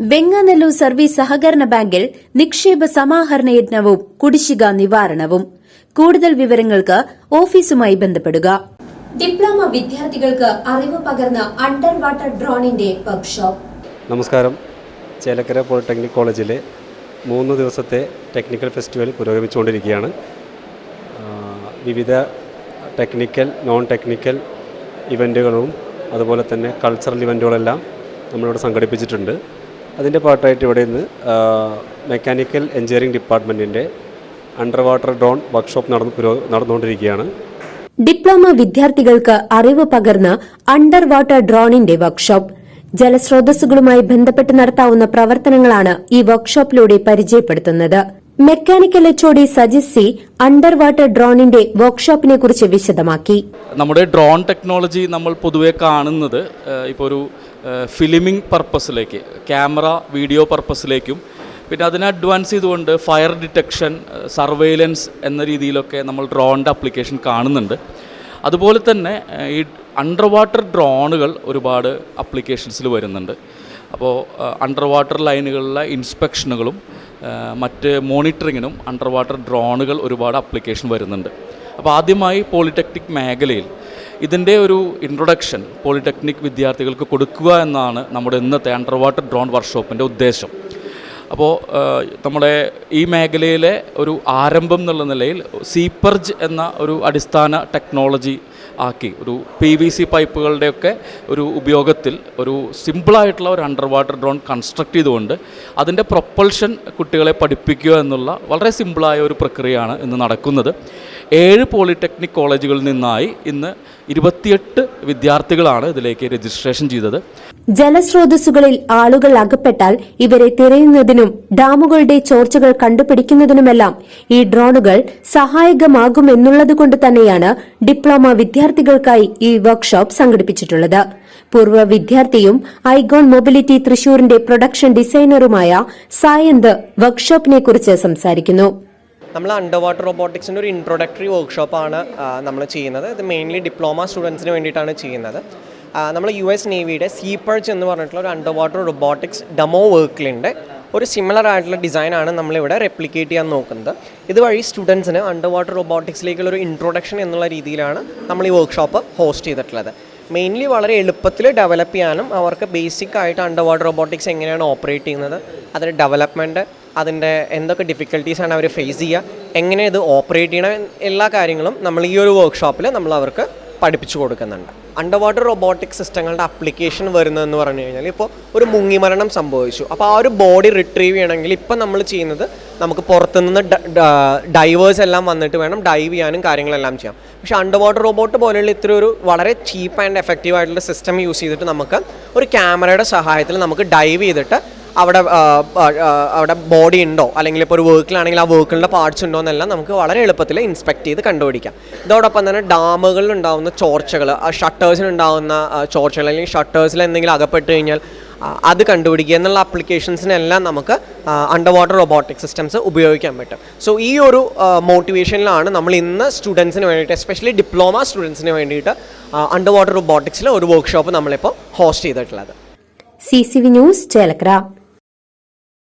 Venganallur service സഹകരണ ബാങ്കിൽ നിക്ഷേപ സമാഹരണ യജ്ഞവും കുടിശ്ശിക നിവാരണവും. കൂടുതൽ വിവരങ്ങൾക്ക് ഓഫീസുമായി ബന്ധപ്പെടുക. ഡിപ്ലോമ വിദ്യാർത്ഥികൾക്ക് അറിവ് പകർന്ന അണ്ടർ വാട്ടർ ഡ്രോണിന്റെ വർക്ക്ഷോപ്പ് നമസ്കാരം. ചേലക്കര പോളിടെക്നിക് കോളേജിലെ മൂന്ന് ദിവസത്തെ ടെക്നിക്കൽ ഫെസ്റ്റിവൽ പുരോഗമിച്ചുകൊണ്ടിരിക്കുകയാണ്. വിവിധ ടെക്നിക്കൽ നോൺ ടെക്നിക്കൽ ഇവന്റുകളും അതുപോലെ തന്നെ കൾച്ചറൽ ഇവന്റുകളെല്ലാം നമ്മളിവിടെ സംഘടിപ്പിച്ചിട്ടുണ്ട്. അതിന്റെ പാർട്ടായിട്ട് ഇവിടെ നിന്ന് മെക്കാനിക്കൽ എഞ്ചിനീയറിംഗ് ഡിപ്പാർട്ട്മെന്റിന്റെ അണ്ടർ വാട്ടർ ഡ്രോൺ വർക്ക്ഷോപ്പ് നടന്ന് നടന്നുകൊണ്ടിരിക്കുകയാണ്. ഡിപ്ലോമ വിദ്യാർത്ഥികൾക്ക് അറിവ് പകർന്ന അണ്ടർ വാട്ടർ ഡ്രോണിന്റെ വർക്ക്ഷോപ്പ്. ജലസ്രോതസ്സുകളുമായി ബന്ധപ്പെട്ട് നടത്താവുന്ന പ്രവർത്തനങ്ങളാണ് ഈ വർക്ക്ഷോപ്പിലൂടെ പരിചയപ്പെടുത്തുന്നത്. Mechanical HOD Sajith C under water ഡ്രോണിന്റെ വർക്ക്ഷോപ്പിനെ കുറിച്ച് വിശദമാക്കി. നമ്മുടെ ഡ്രോൺ ടെക്നോളജി നമ്മൾ പൊതുവെ കാണുന്നത് ഇപ്പോൾ ഒരു ഫിലിമിംഗ് പർപ്പസിലേക്ക് ക്യാമറ വീഡിയോ പർപ്പസിലേക്കും പിന്നെ അതിനെ അഡ്വാൻസ് ചെയ്തുകൊണ്ട് ഫയർ ഡിറ്റക്ഷൻ സർവൈലൻസ് എന്ന രീതിയിലൊക്കെ നമ്മൾ ഡ്രോണിന്റെ അപ്ലിക്കേഷൻ കാണുന്നുണ്ട്. അതുപോലെ തന്നെ ഈ അണ്ടർ വാട്ടർ ഡ്രോണുകൾ ഒരുപാട് അപ്ലിക്കേഷൻസിൽ വരുന്നുണ്ട്. അപ്പോൾ അണ്ടർ വാട്ടർ ലൈനുകളിലെ ഇൻസ്പെക്ഷനുകളും മറ്റ് മോണിറ്ററിങ്ങിനും അണ്ടർ വാട്ടർ ഡ്രോണുകൾ ഒരുപാട് അപ്ലിക്കേഷൻ വരുന്നുണ്ട്. അപ്പോൾ ആദ്യമായി പോളിടെക്നിക് മേഖലയിൽ ഇതിന്റെ ഒരു ഇൻട്രൊഡക്ഷൻ പോളിടെക്നിക് വിദ്യാർത്ഥികൾക്ക് കൊടുക്കുക എന്നാണ് നമ്മുടെ ഇന്നത്തെ അണ്ടർ വാട്ടർ ഡ്രോൺ വർക്ക്ഷോപ്പിന്റെ ഉദ്ദേശം. അപ്പോൾ നമ്മുടെ ഈ മേഖലയിലെ ഒരു ആരംഭം എന്നുള്ള നിലയിൽ സീപ്പർജ് എന്ന ഒരു അടിസ്ഥാന ടെക്നോളജി ആക്കി. ഒരു പി വി സി പൈപ്പുകളുടെയൊക്കെ ഒരു ഉപയോഗത്തിൽ ഒരു സിമ്പിളായിട്ടുള്ള ഒരു അണ്ടർ വാട്ടർ ഡ്രോൺ കൺസ്ട്രക്ട് ചെയ്തുകൊണ്ട് അതിന്റെ പ്രൊപ്പൽഷൻ കുട്ടികളെ പഠിപ്പിക്കുക എന്നുള്ള വളരെ സിമ്പിളായ ഒരു പ്രക്രിയയാണ് ഇന്ന് നടക്കുന്നത്. ഏഴ് പോളിടെക്നിക് കോളേജുകളിൽ നിന്നായി ഇന്ന് ഇരുപത്തിയെട്ട് വിദ്യാർത്ഥികളാണ് ഇതിലേക്ക് രജിസ്ട്രേഷൻ ചെയ്തത്. ജലസ്രോതസ്സുകളിൽ ആളുകൾ അകപ്പെട്ടാൽ ഇവരെ തിരയുന്നതിനും ഡാമുകളുടെ ചോർച്ചകൾ കണ്ടുപിടിക്കുന്നതിനുമെല്ലാം ഈ ഡ്രോണുകൾ സഹായകമാകുമെന്നുള്ളതുകൊണ്ട് തന്നെയാണ് ഡിപ്ലോമ വിദ്യാർത്ഥികൾക്കായി ഈ വർക്ക്ഷോപ്പ് സംഘടിപ്പിച്ചിട്ടുള്ളത്. പൂർവ വിദ്യാർത്ഥിയും ഐഗോൺ മൊബിലിറ്റി തൃശൂരിന്റെ പ്രൊഡക്ഷൻ ഡിസൈനറുമായ സായന്ത് വർക്ക്ഷോപ്പിനെക്കുറിച്ച് സംസാരിക്കുന്നു. നമ്മൾ അണ്ടർ വാട്ടർ റോബോട്ടിക്സിന്റെ ഒരു ഇൻട്രൊഡക്ടറി വർക്ക്ഷോപ്പാണ് നമ്മൾ ചെയ്യുന്നത്. ഇത് മെയിൻലി ഡിപ്ലോമ സ്റ്റുഡൻസിന് വേണ്ടിയിട്ടാണ് ചെയ്യുന്നത്. നമ്മൾ യു എസ് നേവിയുടെ സീപർച്ച് എന്ന് പറഞ്ഞിട്ടുള്ള ഒരു അണ്ടർ വാട്ടർ റോബോട്ടിക്സ് ഡെമോ വർക്കിലുണ്ട് ഒരു സിമിലർ ആയിട്ടുള്ള ഡിസൈനാണ് നമ്മളിവിടെ റെപ്ലിക്കേറ്റ് ചെയ്യാൻ നോക്കുന്നത്. ഇതുവഴി സ്റ്റുഡൻസിന് അണ്ടർ വാട്ടർ റോബോട്ടിക്സിലേക്കുള്ള ഒരു ഇൻട്രൊഡക്ഷൻ എന്നുള്ള രീതിയിലാണ് നമ്മൾ ഈ വർക്ക്ഷോപ്പ് ഹോസ്റ്റ് ചെയ്തിട്ടുള്ളത്. മെയിൻലി വളരെ എളുപ്പത്തിൽ ഡെവലപ്പ് ചെയ്യാനും അവർക്ക് ബേസിക് ആയിട്ട് അണ്ടർ വാട്ടർ റോബോട്ടിക്സ് എങ്ങനെയാണ് ഓപ്പറേറ്റ് ചെയ്യുന്നത് അതിന്റെ ഡെവലപ്മെന്റ് അതിന്റെ എന്തൊക്കെ ഡിഫിക്കൽട്ടീസാണ് അവർ ഫേസ് ചെയ്യുക എങ്ങനെ ഇത് ഓപ്പറേറ്റ് ചെയ്യണം എല്ലാ കാര്യങ്ങളും നമ്മൾ ഈ ഒരു വർക്ക്ഷോപ്പിൽ നമ്മൾ അവർക്ക് പഠിപ്പിച്ചു കൊടുക്കുന്നുണ്ട്. അണ്ടർ വാട്ടർ റോബോട്ടിക് സിസ്റ്റങ്ങളുടെ അപ്ലിക്കേഷൻ വരുന്നതെന്ന് പറഞ്ഞു കഴിഞ്ഞാൽ ഇപ്പോൾ ഒരു മുങ്ങിമരണം സംഭവിച്ചു. അപ്പോൾ ആ ഒരു ബോഡി റിട്രീവ് ചെയ്യണമെങ്കിൽ ഇപ്പം നമ്മൾ ചെയ്യുന്നത് നമുക്ക് പുറത്തുനിന്ന് ഡൈവേഴ്സ് എല്ലാം വന്നിട്ട് വേണം ഡൈവ് ചെയ്യാനും കാര്യങ്ങളെല്ലാം ചെയ്യാം. പക്ഷേ അണ്ടർ വാട്ടർ റോബോട്ട് പോലെയുള്ള ഇത്ര ഒരു വളരെ ചീപ്പ് ആൻഡ് എഫക്റ്റീവ് ആയിട്ടുള്ള സിസ്റ്റം യൂസ് ചെയ്തിട്ട് നമുക്ക് ഒരു ക്യാമറയുടെ സഹായത്തിൽ നമുക്ക് ഡൈവ് ചെയ്തിട്ട് അവിടെ അവിടെ ബോഡി ഉണ്ടോ? അല്ലെങ്കിൽ ഇപ്പോൾ ഒരു വർക്കിലാണെങ്കിൽ ആ വർക്കിലുള്ള പാർട്സ് ഉണ്ടോ എന്നെല്ലാം നമുക്ക് വളരെ എളുപ്പത്തിൽ ഇൻസ്പെക്ട് ചെയ്ത് കണ്ടുപിടിക്കാം. ഇതോടൊപ്പം തന്നെ ഡാമുകളിൽ ഉണ്ടാകുന്ന ചോർച്ചകൾ ഷട്ടേഴ്സിനുണ്ടാകുന്ന ചോർച്ചകൾ അല്ലെങ്കിൽ ഷട്ടേഴ്സിൽ എന്തെങ്കിലും അകപ്പെട്ട് കഴിഞ്ഞാൽ അത് കണ്ടുപിടിക്കുക എന്നുള്ള ആപ്ലിക്കേഷൻസിനെല്ലാം നമുക്ക് അണ്ടർ വാട്ടർ റോബോട്ടിക് സിസ്റ്റംസ് ഉപയോഗിക്കാൻ പറ്റും. സോ ഈ ഒരു മോട്ടിവേഷനിലാണ് നമ്മൾ ഇന്ന് സ്റ്റുഡൻസിന് വേണ്ടിയിട്ട് എസ്പെഷ്യലി ഡിപ്ലോമ സ്റ്റുഡൻസിന് വേണ്ടിയിട്ട് അണ്ടർ വാട്ടർ റോബോട്ടിക്സിൽ ഒരു വർക്ക്ഷോപ്പ് നമ്മളിപ്പോൾ ഹോസ്റ്റ് ചെയ്തിട്ടുള്ളത്. C C V news Chelakkara